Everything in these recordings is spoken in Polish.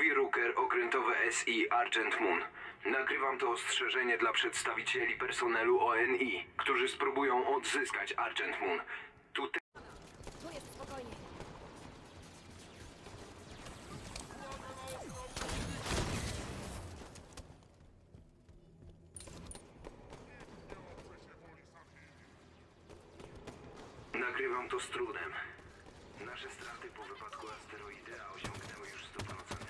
Mówi Rooker, okrętowe SI Argent Moon. Nagrywam to ostrzeżenie dla przedstawicieli personelu ONI, którzy spróbują odzyskać Argent Moon. Tutaj Tu jest spokojnie. nagrywam to z trudem. Nasze straty po wypadku asteroidea osiągnęły już 100%.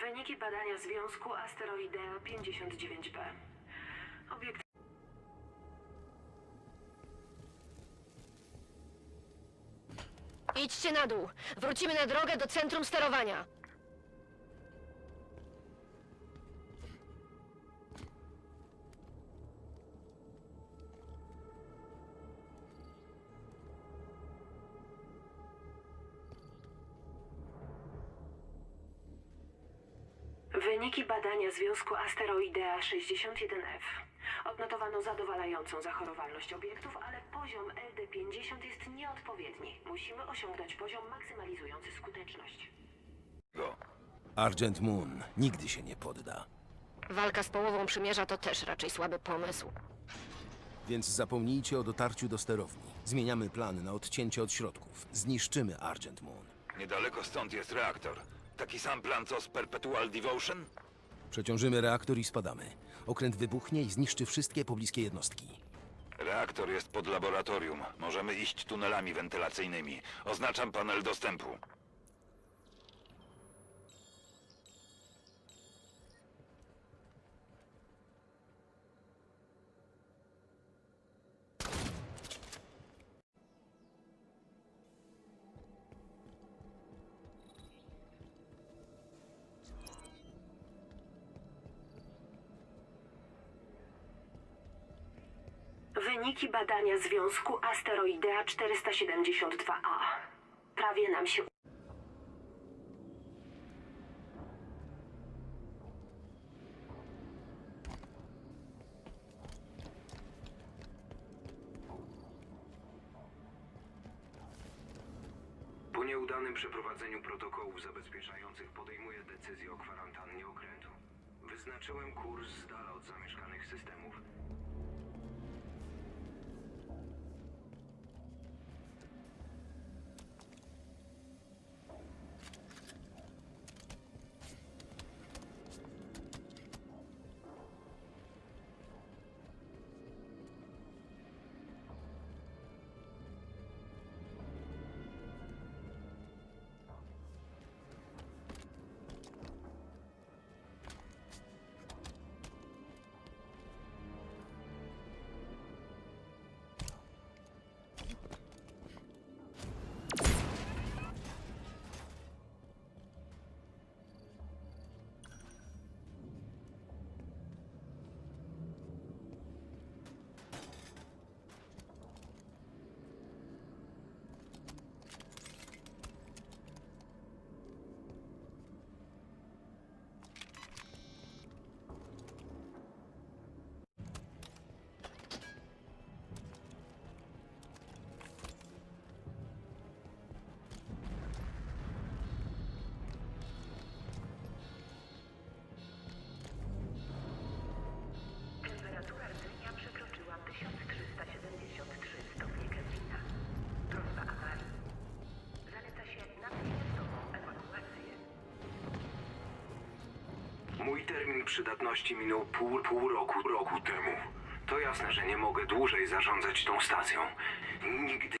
Wyniki badania związku asteroidea 59b. Obiekt Idźcie na dół. Wrócimy na drogę do centrum sterowania. Wyniki badania związku asteroidea 61F. Odnotowano zadowalającą zachorowalność obiektów, ale poziom LD50 jest nieodpowiedni. Musimy osiągnąć poziom maksymalizujący skuteczność. Argent Moon nigdy się nie podda. Walka z połową przymierza to też raczej słaby pomysł. Więc zapomnijcie o dotarciu do sterowni. Zmieniamy plany na odcięcie od środków. Zniszczymy Argent Moon. Niedaleko stąd jest reaktor. Taki sam plan co z Perpetual Devotion? Przeciążymy reaktor i spadamy. Okręt wybuchnie i zniszczy wszystkie pobliskie jednostki. Reaktor jest pod laboratorium. Możemy iść tunelami wentylacyjnymi. Oznaczam panel dostępu. Wyniki badania związku asteroidea 472A. Prawie nam się Po nieudanym przeprowadzeniu protokołów zabezpieczających podejmuję decyzję o kwarantannie okrętu. Wyznaczyłem kurs z dala od zamieszkanych systemów. Mój termin przydatności minął pół, pół roku, roku temu. To jasne, że nie mogę dłużej zarządzać tą stacją. Nigdy